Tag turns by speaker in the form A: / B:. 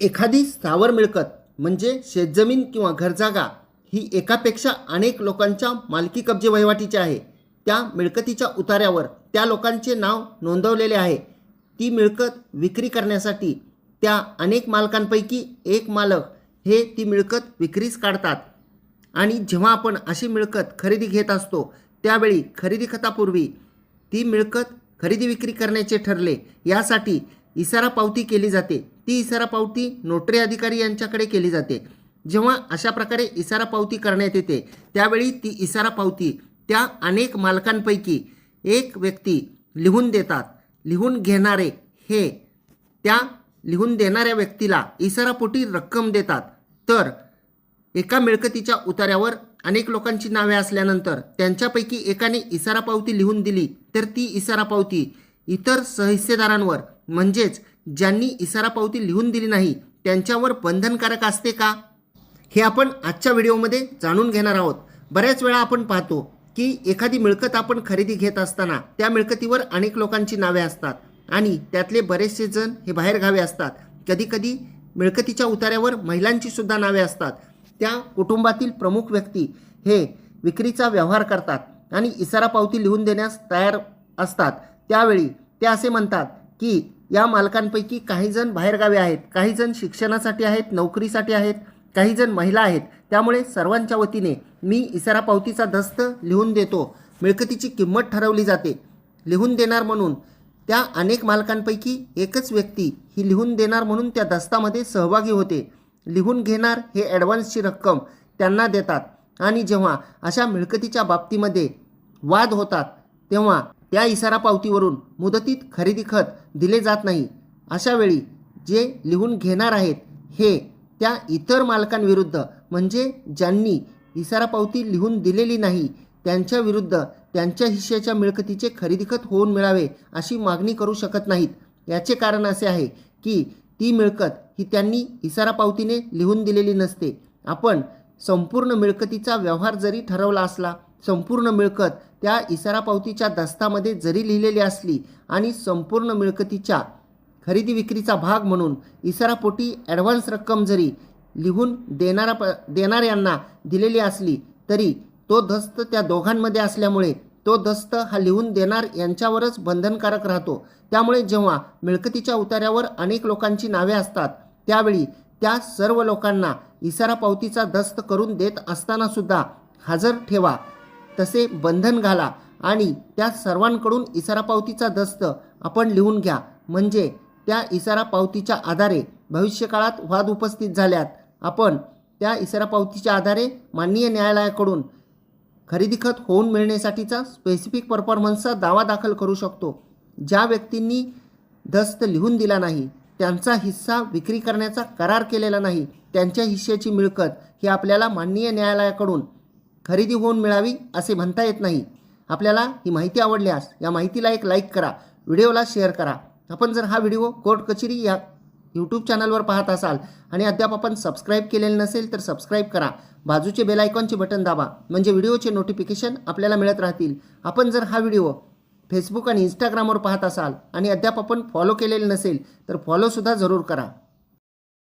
A: एखादी स्थावर मिळकत म्हणजे शेतजमीन किंवा घरजागा ही एकापेक्षा अनेक लोकांच्या मालकी कब्जे वहिवाटीची आहे. त्या मिळकतीच्या उतार्यावर त्या लोकांचे नाव नोंदवलेले आहे. ती मिळकत विक्री करण्यासाठी त्या अनेक मालकांपैकी एक मालक हे ती मिळकत विक्रीस काढतात. आणि जेव्हा आपण अशी मिळकत खरेदी घेत असतो त्यावेळी खरेदी खतापूर्वी ती मिळकत खरेदी विक्री करण्याचे ठरले. यासाठी इसारा पावती केली जाते. ती इसारा पावती नोटरी अधिकारी यांच्याकडे केली जाते. जेव्हा अशा प्रकारे इसारा पावती करण्यात येते त्यावेळी ती इशारा पावती त्या अनेक मालकांपैकी एक व्यक्ती लिहून देतात. लिहून घेणारे हे त्या लिहून देणाऱ्या व्यक्तीला इसारापोटी रक्कम देतात. तर एका मिळकतीच्या उतार्यावर अनेक लोकांची नावे असल्यानंतर त्यांच्यापैकी एकाने इसारा पावती लिहून दिली तर ती इसारा पावती इतर सहहिस्सेदारांवर म्हणजेच ज्यांनी इसारा पावती लिहून दिली नाही त्यांच्यावर बंधनकारक असते का? हे आपण आजच्या व्हिडिओमध्ये जाणून घेणार आहोत. बऱ्याच वेळा आपण पाहतो की एखादी मिळकत आपण खरेदी घेत असताना त्या मिळकतीवर अनेक लोकांची नावे असतात आणि त्यातले बरेचसे जण हे बाहेरगावी असतात. कधीकधी मिळकतीच्या उतार्यावर महिलांची सुद्धा नावे असतात. त्या कुटुंबातील प्रमुख व्यक्ती हे विक्रीचा व्यवहार करतात आणि इसारा पावती लिहून देण्यास तयार असतात. त्यावेळी ते असे म्हणतात की या मालकांपैकी काही जण बाहेरगावी आहेत काही जण शिक्षणासाठी आहेत नोकरीसाठी आहेत काही जण महिला आहेत. त्यामुळे सर्वांच्या वतीने मी इसारा पावतीचा दस्त लिहून देतो. मिळकतीची किंमत ठरवली जाते. लिहून देणार म्हणून त्या अनेक मालकांपैकी एकच व्यक्ती ही लिहून देणार म्हणून त्या दस्तामध्ये सहभागी होते. लिहून घेणार हे ॲडव्हान्सची रक्कम त्यांना देतात. आणि जेव्हा अशा मिळकतीच्या बाबतीमध्ये वाद होतात तेव्हा त्या इशारा पावतीवरून मुदतीत खरेदी खत दिले जात नाही. अशावेळी जे लिहून घेणार आहेत हे त्या इतर मालकांविरुद्ध म्हणजे ज्यांनी इशारा पावती लिहून दिलेली नाही त्यांच्याविरुद्ध त्यांच्या हिश्श्याच्या मिळकतीचे खरेदी खत होऊन मिळावे अशी मागणी करू शकत नाहीत. याचे कारण असे आहे की ती मिळकत ही त्यांनी इशारा पावतीने लिहून दिलेली नसते. आपण संपूर्ण मिळकतीचा व्यवहार जरी ठरवला असला संपूर्ण मिळकत त्या इसारा पावतीच्या दस्तामध्ये जरी लिहिलेली असली आणि संपूर्ण मिळकतीच्या खरेदी विक्रीचा भाग म्हणून इसारापोटी ॲडव्हान्स रक्कम जरी लिहून देणारा प देणाऱ्यांना दिलेली असली तरी तो दस्त त्या दोघांमध्ये असल्यामुळे तो दस्त हा लिहून देणार यांच्यावरच बंधनकारक राहतो. त्यामुळे जेव्हा मिळकतीच्या उतार्यावर अनेक लोकांची नावे असतात त्यावेळी त्या सर्व लोकांना इसारा पावतीचा दस्त करून देत असतानासुद्धा हजर ठेवा. तसे बंधन घाला आणि त्या सर्वांकडून इशारा पावतीचा दस्त आपण लिहून घ्या. म्हणजे त्या इशारा पावतीच्या आधारे भविष्यकाळात वाद उपस्थित झाल्यात. आपण त्या इशारा पावतीच्या आधारे माननीय न्यायालयाकडून खरेदी खत होऊन मिळण्यासाठीचा स्पेसिफिक परफॉर्मन्सचा दावा दाखल करू शकतो. ज्या व्यक्तींनी दस्त लिहून दिला नाही त्यांचा हिस्सा विक्री करण्याचा करार केलेला नाही त्यांच्या हिश्श्याची मिळकत ही आपल्याला माननीय न्यायालयाकडून खरेदी होऊन मिळावी असे म्हणता येत नाही. आपल्याला ही माहिती आवडल्यास या माहितीला एक लाईक करा व्हिडिओला शेअर करा. आपण जर हा व्हिडिओ कोर्ट कचेरी या यूट्यूब चॅनलवर पाहत असाल आणि अद्याप आपण सबस्क्राईब केलेले नसेल तर सबस्क्राईब करा. बाजूचे बेल आयकॉनचे बटन दाबा म्हणजे व्हिडिओचे नोटिफिकेशन आपल्याला मिळत राहतील. आपण जर हा व्हिडिओ फेसबुक आणि इंस्टाग्रामवर पाहत असाल आणि अद्याप आपण फॉलो केलेले नसेल तर फॉलोसुद्धा जरूर करा.